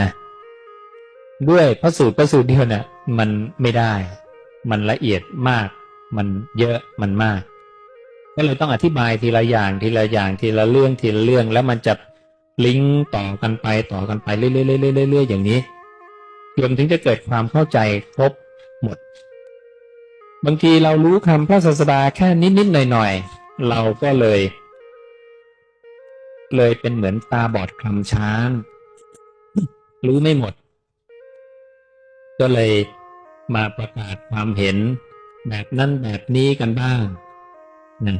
นะ ด้วยพระสูตรพระสูตรเดียวเนี่ยมันไม่ได้ มันละเอียดมาก มันเยอะมันมากก็เลยต้องอธิบายทีละอย่างทีละอย่างทีละเรื่องทีละเรื่อง แล้วมันจะลิงก์ต่อกันไปต่อกันไปเรื่อยๆๆๆๆอย่างนี้รวมถึงจะเกิดความเข้าใจครบหมด บางทีเรารู้คำพระศาสดาแค่นิดๆหน่อยๆเราก็เลย เลยเป็นเหมือนตาบอดคลำช้าง รู้ไม่หมด ก็เลยมาประกาศความเห็นแบบนั้นแบบนี้กันบ้างนะ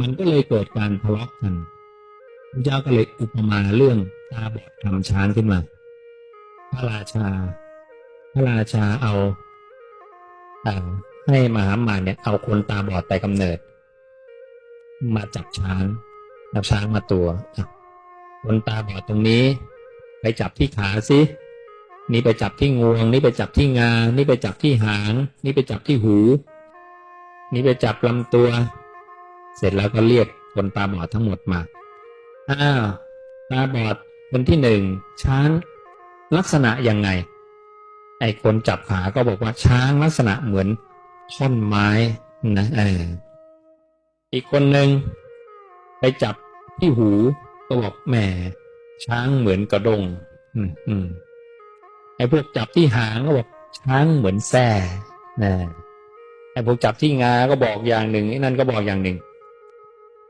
มันก็เลยเกิดการทะเลาะกันพระเจ้าก็เลยอุปมาเรื่องตาบอดคลำช้างขึ้นมา พระราชา พระราชาเอาอให้มหามาเนี่ยเอาคนตาบอดไปกำเนิด มาจับช้างจับช้างมาตัวคนตาบอดตรงนี้ ไปจับที่ขาสินี่ไปจับที่งวง นี่ไปจับที่งา นี่ไปจับที่หาง นี่ไปจับที่หู นี่ไปจับลำตัว เสร็จแล้วก็เรียกคนตาบอดทั้งหมดมา อ้าว ตาบอดคนที่หนึ่งช้างลักษณะยังไง ไอ้คนจับขาก็บอกว่าช้างลักษณะเหมือนท่อนไม้นะเอออีกคนหนึ่งไปจับที่หูก็บอกแหม ช้างเหมือนกระดง อืมอืมไอ้พวกจับที่หางก็บอกช้างเหมือนแส้นะไอ้พวกจับที่งา ก็บอกอย่างหนึ่งไอ้นั่นก็บอกอย่างหนึ่ง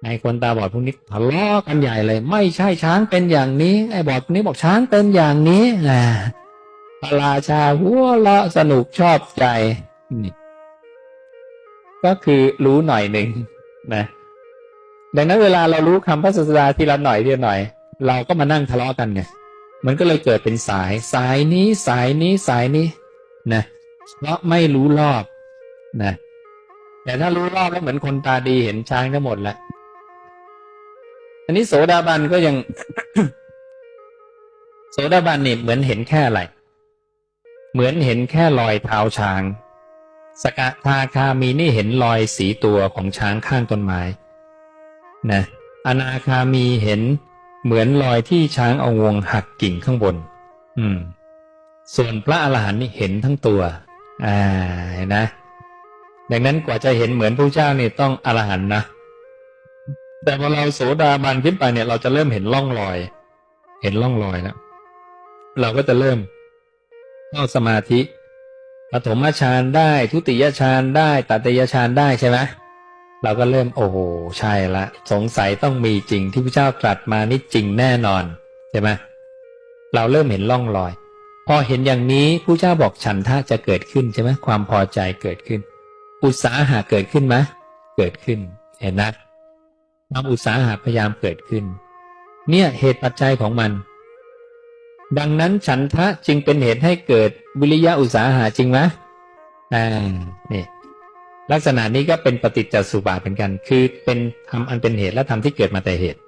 ไอ้คนตาบอดพวกนี้ทะเลาะกันใหญ่เลย ไม่ใช่ช้างเป็นอย่างนี้ ไอ้บอดพวกนี้บอกช้างเป็นอย่างนี้นะพระราชาหัวเราะสนุกชอบใจนี่ก็คือรู้หน่อยหนึ่งนะดังนั้นเวลาเรารู้คำพระศาสดาทีละหน่อยทีละหน่อย เราก็มานั่งทะเลาะกันไงมันก็เลยเกิดเป็นสาย สายนี้สายนี้สายนี้นะเพราะไม่รู้รอบนะแต่ถ้ารู้รอบแล้วเหมือนคนตาดีเห็นช้างทั้งหมดแล้วอันนี้โสดาบันก็ยัง โสดาบันนี่เหมือนเห็นแค่อะไร เหมือนเห็นแค่รอยเท้าช้าง สกทาคามีนี่เห็นรอยสีตัวของช้างข้างต้นไม้นะอนาคามีเห็น เหมือนรอยที่ช้างเอางวงหักกิ่งข้างบน อืม ส่วนพระอรหันต์นี่เห็นทั้งตัว อ่าเห็นนะ ดังนั้นกว่าจะเห็นเหมือนพระเจ้านี่ต้องอรหันต์นะ แต่พอเราโสดาบันขึ้นไปเนี่ย เราจะเริ่มเห็นร่องรอย เห็นร่องรอยแล้วเราก็จะเริ่มเข้าสมาธิปฐมฌานได้ ทุติยฌานได้ตัตยฌานได้ใช่ไหม เราก็เริ่มโอ้โหใช่ละ สงสัยต้องมีจริงที่พระเจ้าตรัสมานี่จริงแน่นอนใช่ไหมเราเริ่มเห็นร่องรอย พอเห็นอย่างนี้ผู้เจ้าบอกฉันทะจะเกิดขึ้นใช่ไหมความพอใจเกิดขึ้น อุตสาหะเกิดขึ้นไหมเกิดขึ้น เห็นนะความอุตสาหะพยายามเกิดขึ้น เนี่ยเหตุปัจจัยของมัน ดังนั้นฉันทะจึงเป็นเหตุให้เกิดวิริยะอุตสาหะจริงไหมอ่านี่ ลักษณะนี้ก็เป็นปฏิจจสุบาทเหมือนกัน คือเป็นทำอันเป็นเหตุและทำที่เกิดมาแต่เหตุ